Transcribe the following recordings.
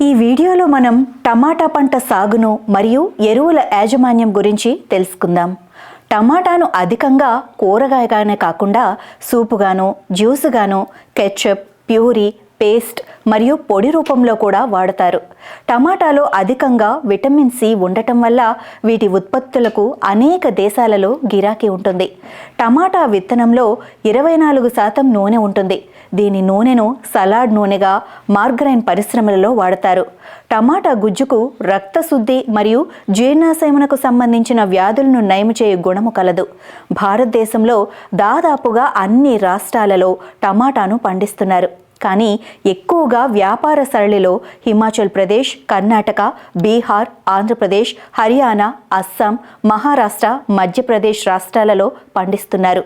ఈ వీడియోలో మనం టమాటా పంట సాగును మరియు ఎరువుల యాజమాన్యం గురించి తెలుసుకుందాం. టమాటాను అధికంగా కూరగాయగానే కాకుండా సూపుగాను జ్యూసుగాను కెచప్ ప్యూరీ పేస్ట్ మరియు పొడి రూపంలో కూడా వాడతారు. టమాటాలో అధికంగా విటమిన్ సి ఉండటం వల్ల వీటి ఉత్పత్తులకు అనేక దేశాలలో గిరాకీ ఉంటుంది. టమాటా విత్తనంలో ఇరవై నాలుగు శాతం నూనె ఉంటుంది. దీని నూనెను సలాడ్ నూనెగా మార్గరైన్ పరిశ్రమలలో వాడతారు. టమాటా గుజ్జుకు రక్తశుద్ధి మరియు జీర్ణాశయమునకు సంబంధించిన వ్యాధులను నయము చేయు గుణము కలదు. భారతదేశంలో దాదాపుగా అన్ని రాష్ట్రాలలో టమాటాను పండిస్తున్నారు. కానీ ఎక్కువగా వ్యాపార సరళిలో హిమాచల్ ప్రదేశ్ కర్ణాటక బీహార్ ఆంధ్రప్రదేశ్ హర్యానా అస్సాం మహారాష్ట్ర మధ్యప్రదేశ్ రాష్ట్రాలలో పండిస్తున్నారు.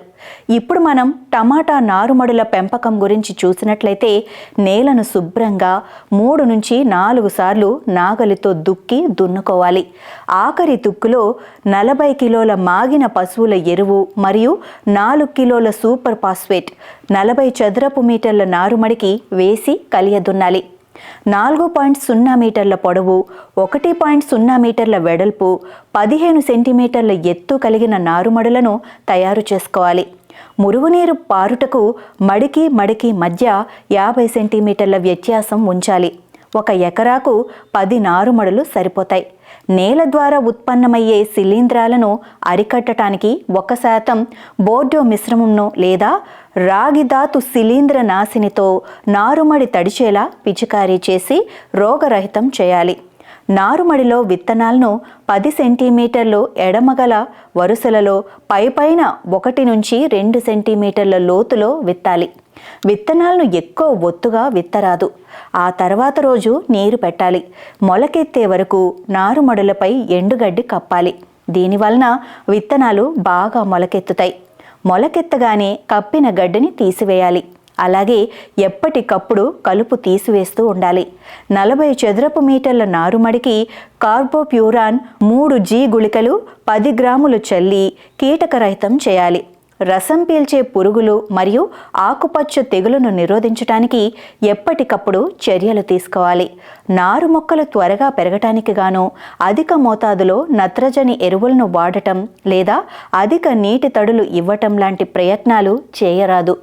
ఇప్పుడు మనం టమాటా నారుమడుల పెంపకం గురించి చూసినట్లయితే నేలను శుభ్రంగా మూడు నుంచి నాలుగు సార్లు నాగలితో దుక్కి దున్నుకోవాలి. ఆఖరి దుక్కులో నలభై కిలోల మాగిన పశువుల ఎరువు మరియు నాలుగు కిలోల సూపర్ ఫాస్ఫేట్ నలభై చదరపు మీటర్ల నారుమడికి వేసి కలియదున్నాలి. నాలుగు పాయింట్ సున్నా మీటర్ల పొడవు ఒకటి పాయింట్ సున్నా మీటర్ల వెడల్పు పదిహేను సెంటీమీటర్ల ఎత్తు కలిగిన నారుమడులను తయారు చేసుకోవాలి. మురుగునీరు పారుటకు మడికి మడికి మధ్య యాభై సెంటీమీటర్ల వ్యత్యాసం ఉంచాలి. ఒక ఎకరాకు పది నారుమడులు సరిపోతాయి. నేల ద్వారా ఉత్పన్నమయ్యే శిలీంధ్రాలను అరికట్టడానికి ఒక శాతం బోర్డో మిశ్రమంను లేదా రాగిధాతు శిలీంద్ర నాశినితో నారుమడి తడిచేలా పిచికారీ చేసి రోగరహితం చేయాలి. నారుమడిలో విత్తనాలను పది సెంటీమీటర్లు ఎడమగల వరుసలలో పైపైన ఒకటి నుంచి రెండు సెంటీమీటర్ల లోతులో విత్తాలి. విత్తనాలను ఎక్కువ ఒత్తుగా విత్తరాదు. ఆ తర్వాత రోజు నీరు పెట్టాలి. మొలకెత్తే వరకు నారుమడులపై ఎండుగడ్డి కప్పాలి. దీనివలన విత్తనాలు బాగా మొలకెత్తుతాయి. మొలకెత్తగానే కప్పిన గడ్డిని తీసివేయాలి. అలాగే ఎప్పటికప్పుడు కలుపు తీసివేస్తూ ఉండాలి. నలభై చదరపు మీటర్ల నారుమడికి కార్బోప్యూరాన్ మూడు జీ గుళికలు పది గ్రాములు చల్లి కీటకరహితం చేయాలి. రసం పీల్చే పురుగులు మరియు ఆకుపచ్చ తెగులను నిరోధించడానికి ఎప్పటికప్పుడు చర్యలు తీసుకోవాలి. నారు మొక్కలు త్వరగా పెరగటానికి గాను అధిక మోతాదులో నత్రజని ఎరువులను వాడటం లేదా అధిక నీటి తడులు ఇవ్వటం లాంటి ప్రయత్నాలు చేయరాదు.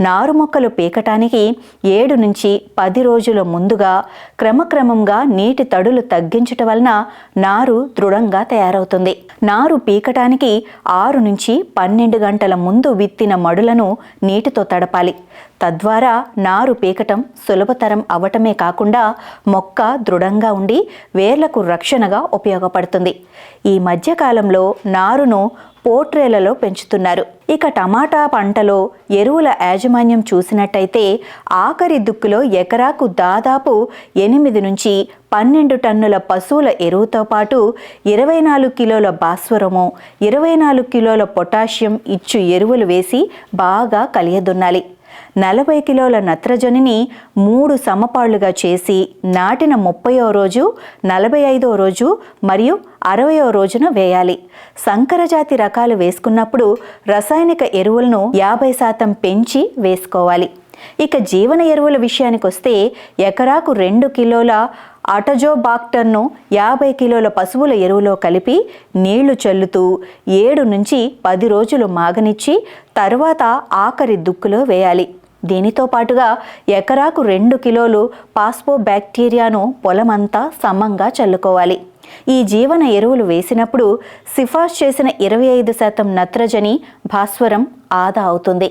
నారు మొక్కలు పీకటానికి ఏడు నుంచి పది రోజుల ముందుగా క్రమక్రమంగా నీటి తడులు తగ్గించటం వలన నారు దృఢంగా తయారవుతుంది. నారు పీకటానికి ఆరు నుంచి పన్నెండు గంటల ముందు విత్తిన మడులను నీటితో తడపాలి. తద్వారా నారు పీకటం సులభతరం అవటమే కాకుండా మొక్క దృఢంగా ఉండి వేర్లకు రక్షణగా ఉపయోగపడుతుంది. ఈ మధ్యకాలంలో నారును పోట్రేలలో పెంచుతున్నారు. ఇక టమాటా పంటలో ఎరువుల యాజమాన్యం చూసినట్టయితే ఆఖరి దుక్కులో ఎకరాకు దాదాపు ఎనిమిది నుంచి పన్నెండు టన్నుల పశువుల ఎరువుతో పాటు ఇరవై నాలుగు కిలోల భాస్వరము ఇరవై నాలుగు కిలోల పొటాషియం ఇచ్చు ఎరువులు వేసి బాగా కలియదున్నాలి. నలభై కిలోల నత్రజనిని మూడు సమపాళ్ళుగా చేసి నాటిన ముప్పయో రోజు నలభై ఐదో రోజు మరియు అరవయో రోజున వేయాలి. సంకరజాతి రకాలు వేసుకున్నప్పుడు రసాయనిక ఎరువులను యాభై శాతం పెంచి వేసుకోవాలి. ఇక జీవన ఎరువుల విషయానికి వస్తే ఎకరాకు రెండు కిలోల అటజోబాక్టర్ను యాభై కిలోల పశువుల ఎరువులో కలిపి నీళ్ళు చల్లుతూ ఏడు నుంచి పది రోజులు మాగనిచ్చి తర్వాత ఆఖరి దుక్కులో వేయాలి. దీనితో పాటుగా ఎకరాకు రెండు కిలోలు పాస్పో బ్యాక్టీరియాను పొలమంతా సమంగా చల్లుకోవాలి. ఈ జీవన ఎరువులు వేసినప్పుడు సిఫార్సు చేసిన ఇరవై ఐదు శాతం నత్రజని భాస్వరం ఆదా అవుతుంది.